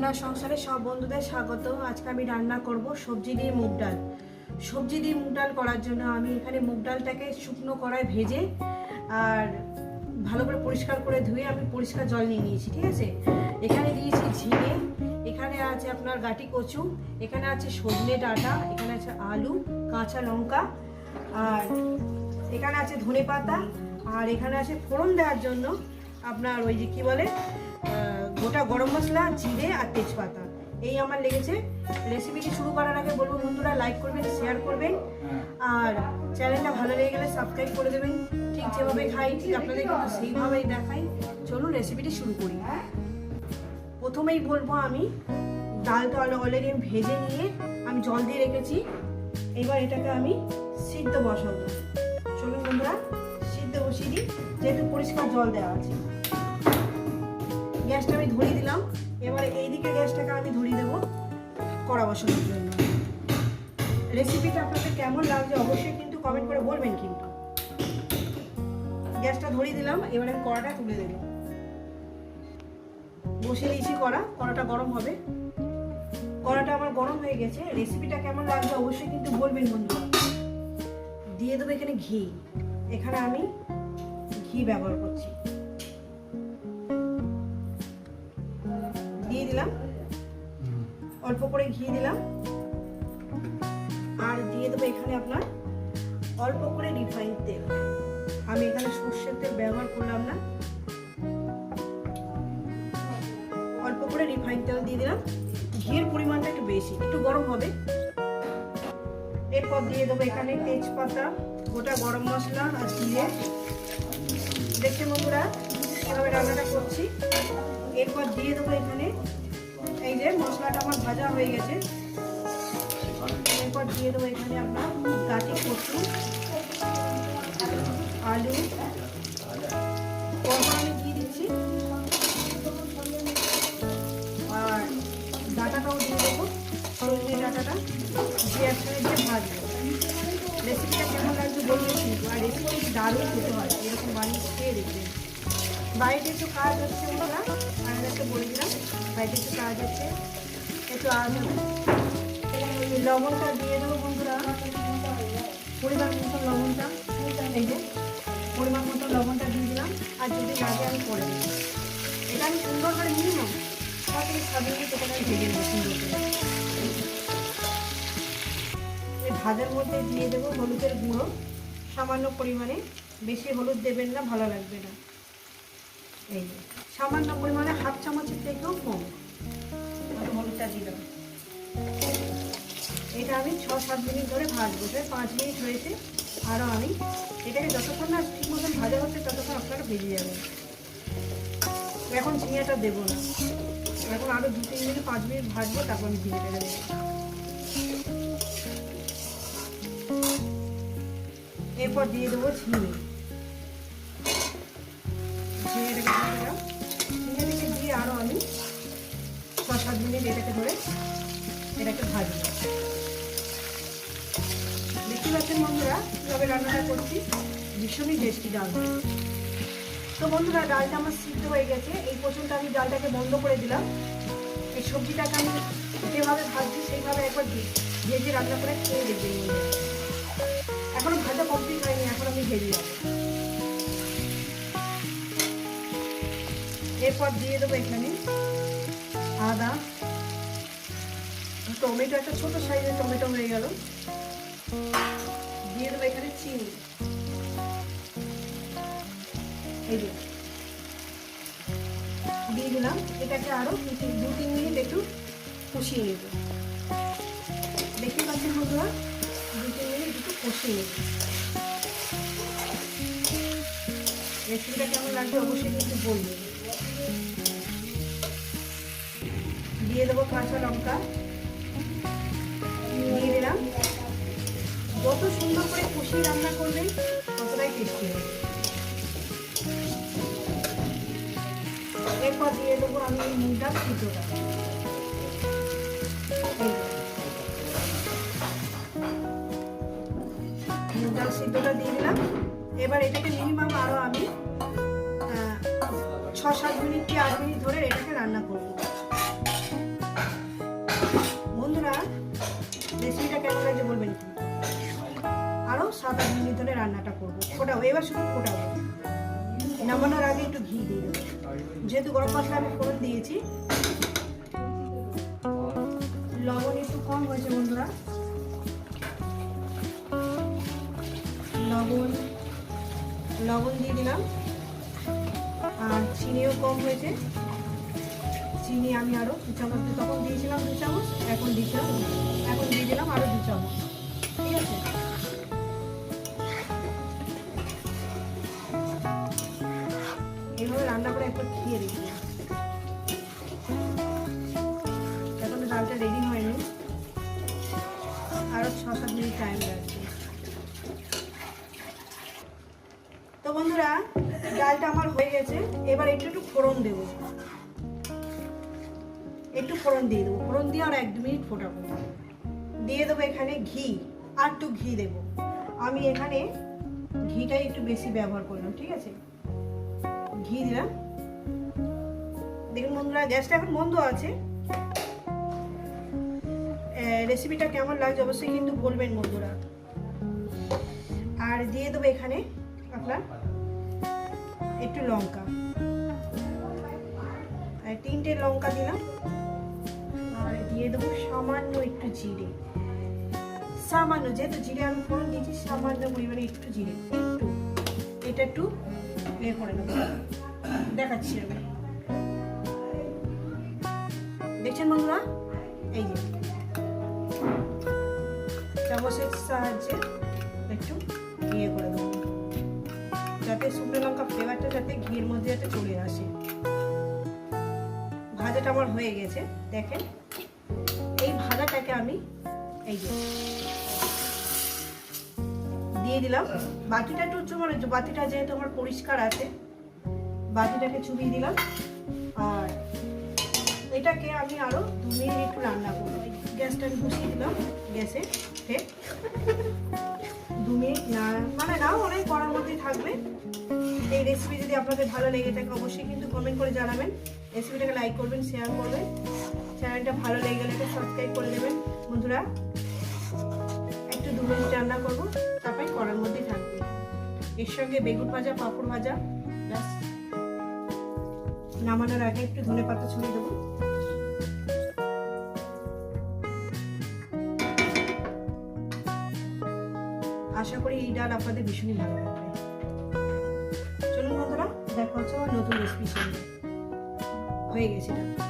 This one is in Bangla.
সোনার সংসারে সব বন্ধুদের স্বাগত আজকে আমি রান্না করব সবজি দিয়ে মুগ ডাল। সবজি দিয়ে মুগ ডাল করার জন্য আমি এখানে মুগ ডালটাকে শুকনো কড়ায় ভেজে আর ভালো করে পরিষ্কার করে ধুয়ে আমি পরিষ্কার জল নিয়ে নিয়েছি, ঠিক আছে? এখানে দিয়েছি ঝিঙে, এখানে আছে আপনার গাটি কচু, এখানে আছে সজনে ডাঁটা, এখানে আছে আলু, কাঁচা লঙ্কা, আর এখানে আছে ধনে পাতা আর এখানে আছে ফোড়ন দেওয়ার জন্য আপনার ওই যে কী বলে গোটা গরম মশলা, জিরে আর তেজপাতা। এই আমার লেগেছে। রেসিপিটি শুরু করার আগে বলব বন্ধুরা লাইক করবেন শেয়ার করবেন। আর চ্যানেলটা ভালো লেগে গেলে সাবস্ক্রাইব করে দেবেন। ঠিক যেভাবে খাই, ঠিক আপনাদের কিন্তু সেইভাবেই দেখাই। চলুন রেসিপিটি শুরু করি। প্রথমেই বলব আমি ডালটা অলরেডি আমি ভেজে নিয়ে আমি জল দিয়ে রেখেছি। এবার এটাকে আমি সিদ্ধ বসাবো। চলুন বন্ধুরা, সিদ্ধ বসিয়ে দিই। যেহেতু পরিষ্কার জল দেওয়া আছে। গ্যাসটাকে আমি ধরিয়ে দেবো কড়া বসানোর জন্য। রেসিপিটা আপনাদের কেমন লাগছে অবশ্যই কিন্তু কমেন্ট করে বলবেন কিন্তু। গ্যাসটা ধরিয়ে দিলাম, এবার আমি কড়াটা তুলে দেবো। বসে দিয়েছি কড়া, কড়াটা গরম হবে। কড়াটা আমার গরম হয়ে গেছে রেসিপিটা কেমন লাগছে অবশ্যই কিন্তু বলবেন বন্ধুরা। দিয়ে দেবো এখানে ঘি। এখানে আমি ঘি ব্যবহার করছি। দিয়ে দিলাম। অল্প করে ঘি দিলাম। আর দিয়ে দেবো এখানে আপনার অল্প করে রিফাইন তেল। আমি এখানে সর্ষের তেল ব্যবহার করলাম না। অল্প করে রিফাইন তেল দিয়ে দিলাম। ঘিয়ের পরিমাণটা একটু বেশি, একটু গরম হবে। এরপর দিয়ে দেবো এখানে তেজপাতা, গোটা গরম মশলা আর দিয়ে দেখতে বন্ধুরা এভাবে রান্নাটা করছি? এরপর দিয়ে দেবো এখানে এই যে মশলাটা আমার ভাজা হয়ে গেছে। এরপর দিয়ে দেবো এখানে আপনার গাটি কচু, আলু আমি দিয়ে দিচ্ছি। আর ডাটাটাও দিয়ে দেবো সজনে ডাটাটা দিয়ে একসাথে দিয়ে ভাজবো। রেসিপিটা কেমন লাগছে বলবেন কিন্তু আর রেসিপি দারুণ খেতে হয়, এরকম বানিয়ে খেয়ে দেখবেন। বাড়িতে একটু কাজ হচ্ছে ওরা আপনাদেরকে বলে দিলাম। বাড়িতে একটু কাজ হচ্ছে একটু আজ লবণটা দিয়ে দেবো বন্ধুরা। পরিমাণ মতো লবণটা। এই যে, পরিমাণ মতো লবণটা দিয়ে দিলাম। আর যদি লাগে, আমি করে দেবো। এটা আমি সুন্দর করে ছ থেকে সাত মিনিট এটাকে ভেজে নেব সুন্দর ভাজার মধ্যে দিয়ে দেবো হলুদের গুঁড়ো। সামান্য পরিমাণে। বেশি হলুদ দেবেন না, ভালো লাগবে না। এই সামান্য পরিমাণে হাফ চামচের থেকেও আমি ছ সাত মিনিট ধরে ভাজবো প্রায় পাঁচ মিনিট হয়েছে আরও আমি। এটাকে যতক্ষণ না ঠিক মতন ভাজা হচ্ছে, ততক্ষণ আপনারা ভেজে যাবেন। এখন ঝিঙেটা দেবো না। এখন আরও দু তিন মিনিট, পাঁচ মিনিট ভাজবো, তারপর আমি ঝিঙেটা দেবো। এরপর দিয়ে দেবো ঝিঙে। ঝিঙেটাকে ঝিঙেটাকে দিয়ে আরও আমি ছ সাত মিনিট এটাকে ধরে এটাকে ভাজবো। দেখতে পাচ্ছেন বন্ধুরা, কীভাবে রান্নাটা করছি? ভীষণই টেস্টি ডাল তো বন্ধুরা, ডালটা আমার সিদ্ধ হয়ে গেছে। এই পর্যন্ত আমি ডালটাকে বন্ধ করে দিলাম। এই সবজিটাকে আমি যেভাবে ভাজছি, সেইভাবে একবার ভেজে রান্না করে খেয়ে দেখবেন বন্ধুরা। এখনও ভাজা কমপ্লিট হয়নি, এখন আমি ভেজে এরপর দিয়ে দেবো এখানে আদা। টমেটো, একটা ছোট সাইজের টমেটো হয়ে গেল। দিয়ে দেবো এখানে চিনি দিয়ে দিলাম এটাকে আরও দু তিন দু তিন মিনিট একটু কষিয়ে নেব দেখতে পাচ্ছেন বন্ধুরা দু তিন মিনিট একটু কষিয়ে নেব রেসিপিটা কেমন লাগবে অবশ্যই কিন্তু বলবেন দিয়ে দেবো কাঁচা লঙ্কা দিয়ে দিলাম যত সুন্দর করে কষিয়ে রান্না করবেন ততটাই টেস্টি হবে। এরপর দিয়ে দেবো আমি মুগ ডাল সিদ্ধটা। মুগ সিদ্ধটা দিয়ে দিলাম। এবার এটাকে মিনিমাম আরও আমি ছ সাত মিনিট কি আট মিনিট ধরে এটাকে রান্না করব। সাত আট মিনিট ধরে রান্নাটা করব। ফোটাবো, এবার শুধু ফোটাবো। নামানোর আগে একটু ঘি দিয়ে দেবো। যেহেতু গরম মশলা আমি ফোড়ন দিয়েছি, লবণ একটু কম হয়েছে বন্ধুরা। লবণ লবণ দিয়ে দিলাম। আর চিনিও কম হয়েছে। চিনি আমি আরও দু চামচ তখন দিয়েছিলাম, দু চামচ, এখন দিয়েছিলাম, এখন দিয়ে দিলাম আরও দু চামচ। ঠিক আছে? এইভাবে রান্না করে একবার খেয়ে দেখি। এখন ডালটা রেডি হয়নি। আরও ছ সাত মিনিট টাইম লাগছে তো বন্ধুরা, ডালটা আমার হয়ে গেছে। এবার একটু একটু ফোড়ন দেবো। একটু ফোড়ন দিয়ে দেবো। ফোড়ন দিয়ে আর এক দু মিনিট ফোটাবো। দিয়ে দেবো এখানে ঘি। আর একটু ঘি দেবো। আমি এখানে ঘিটাই একটু বেশি ব্যবহার করলাম, ঠিক আছে? ঘি দিলাম। দেখুন বন্ধুরা, গ্যাসটা এখন বন্ধ আছে। রেসিপিটা কেমন লাগছে অবশ্যই কিন্তু বলবেন বন্ধুরা। আর দিয়ে দেবো এখানে আপনার একটু লঙ্কা। তিনটে লঙ্কা দিলাম। আর দিয়ে দেবো সামান্য একটু জিরে। সামান্য, যেহেতু জিরে আমি ফোড়ন দিয়েছি, সামান্য পরিমাণে একটু জিরে, একটু, এটা একটু ইয়ে করে নেব। দেখাচ্ছি আমি। দেখছেন বন্ধুরা? এই যে। চামচের সাহায্যে একটু ইয়ে করে দেবো যাতে শুকনো লঙ্কা ফ্লেভারটা যাতে ঘিয়ের মধ্যে যাতে চলে আসে। ভাজাটা আমার হয়ে গেছে। দেখেন? এই ভাজাটাকে আমি এই যে দিয়ে দিলাম। বাটিটা একটু মানে বাটিটা যেহেতু আমার পরিষ্কার আছে বাতিটাকে চুবিয়ে দিলাম। আর এটাকে আমি আরও দু মিনিট একটু রান্না করব। গ্যাসটা আমি বসিয়ে দিলাম গ্যাসে দু মিনিট না মানে না অনেক করার মধ্যেই থাকবে। এই রেসিপি যদি আপনাদের ভালো লেগে থাকে, অবশ্যই কিন্তু কমেন্ট করে জানাবেন। রেসিপিটাকে লাইক করবেন শেয়ার করবেন। চ্যানেলটা ভালো লেগে গেলে সাবস্ক্রাইব করে দেবেন বন্ধুরা, একটু দু মিনিট রান্না করব। করার মধ্যেই থাকবে। এর সঙ্গে বেগুন ভাজা, পাঁপড় ভাজা নামানোর আগে একটু ধনে পাতা ছড়িয়ে দেবো। আশা করি এই ডাল আপনাদের ভীষণই ভালো লাগবে। চলুন বন্ধুরা, দেখা হচ্ছে আমার নতুন রেসিপি হয়ে গেছে ডাল।